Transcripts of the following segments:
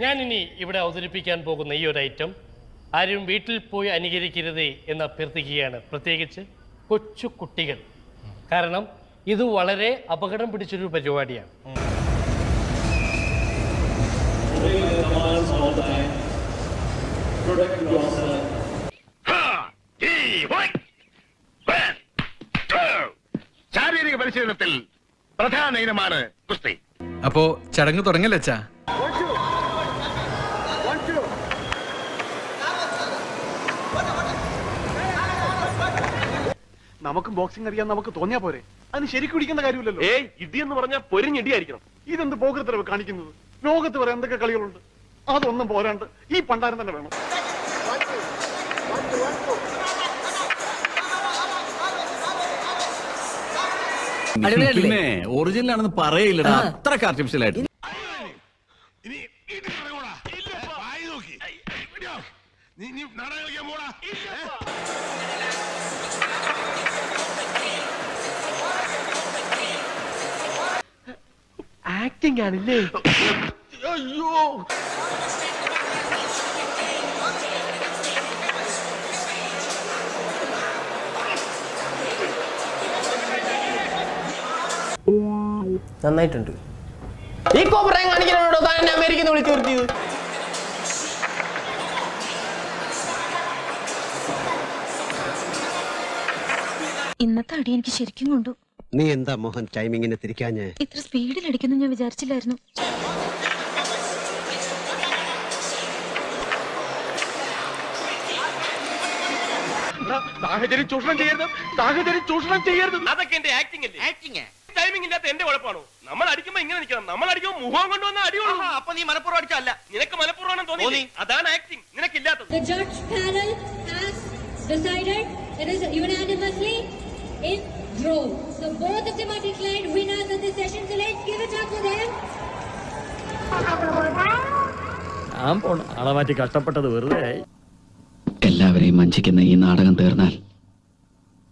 ഞാനിനി ഇവിടെ അവതരിപ്പിക്കാൻ പോകുന്ന ഈ ഒരു ഐറ്റം ആരും വീട്ടിൽ പോയി അനുകരിക്കരുത് എന്ന് അഭ്യർത്ഥിക്കുകയാണ്. പ്രത്യേകിച്ച് കൊച്ചു കുട്ടികൾ. കാരണം ഇത് വളരെ അപകടം പിടിച്ചൊരു പരിപാടിയാണ്. ശാരീരിക പരിശീലനത്തിൽ പ്രധാന ഇനമാണ് കുസ്തി അപ്പോ ചടങ്ങ് തുടങ്ങല്ലേ നമുക്ക് ബോക്സിംഗ് അറിയാൻ നമുക്ക് തോന്നിയാ പോരെ. അതിന് ശരിക്കും പിടിക്കേണ്ട കാര്യമില്ലല്ലോ. ഏയ് ഇടി എന്ന് പറഞ്ഞാൽ പൊരിഞ്ഞിടിയായിരിക്കണം. ഇതെന്ത് പോകൃത്തരവ് കാണിക്കുന്നത്? ലോകത്ത് വരെ എന്തൊക്കെ കളികളുണ്ട്? അതൊന്നും പോരാണ്ട് ഈ പണ്ടാരം തന്നെ വേണം. പിന്നെ ഒറിജിനൽ ആണെന്ന് പറയില്ലടാ അത്രയ്ക്ക് ആർട്ടിഫിഷ്യൽ ആയിട്ട്. ഇനി ഇടി ഇറങ്ങൂടാ. വായി നോക്കി. ഇടിയോ. നീ നീ നടക്കാൻ പോടാ. ആക്ടിംഗ് ആണല്ലേ? അയ്യോ. നന്നായിട്ടുണ്ട്. ഈ കോപ്രായം കാണിക്കാനോടോ താൻ എന്നെ അമേരിക്കയിൽ നിന്ന് വിളിച്ചു നിർത്തിയത് ഇന്നത്തെ അടി എനിക്ക് ശരിക്കും കൊണ്ടു. നീ എന്താ മോഹൻ ടൈമിങ്ങിനെ തിരിക്കാഞ്ഞ്? ഇത്ര സ്പീഡിൽ അടിക്കുന്നു ഞാൻ വിചാരിച്ചില്ലായിരുന്നു. സാഹചര്യം ചൂഷണം ചെയ്യരുത്? സാഹചര്യം ചൂഷണം ചെയ്യരുത്. അതൊക്കെ എന്റെ ആക്ടിംഗ് അല്ലേ? ടൈമിംഗ് ഇല്ലാത്ത എന്റെ കുഴപ്പമാണോ നമ്മൾ അടിക്കുമ്പോ ഇങ്ങനെ നിൽക്കണം. നമ്മൾ അടിക്കുമ്പോൾ മുഖം കൊണ്ടുവന്ന അടിയുള്ളൂ. അപ്പൊ നീ മലപ്പുറം അടിച്ചല്ല നിനക്ക് മലപ്പുറം തോന്നി. അതാണ് ആക്ടിംഗ് നിനക്കില്ലാത്തത്. The judge panel has decided it is unanimously in draw. So both of them are declared winners of this session. So let's give it up for them. ഞാൻ പോണ ആളെ മാറ്റി കഷ്ടപ്പെട്ടത് വെറുതെ എല്ലാവരെയും വഞ്ചിക്കുന്ന ഈ നാടകം തീർന്നാൽ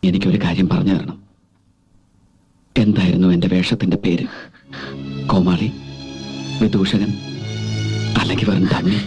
എനിക്കൊരു കാര്യം പറഞ്ഞു തരണം എന്തായിരുന്നു എന്റെ വേഷത്തിന്റെ പേര് കോമാളി വിദൂഷകൻ അല്ലെങ്കിൽ വെറും തണ്ണി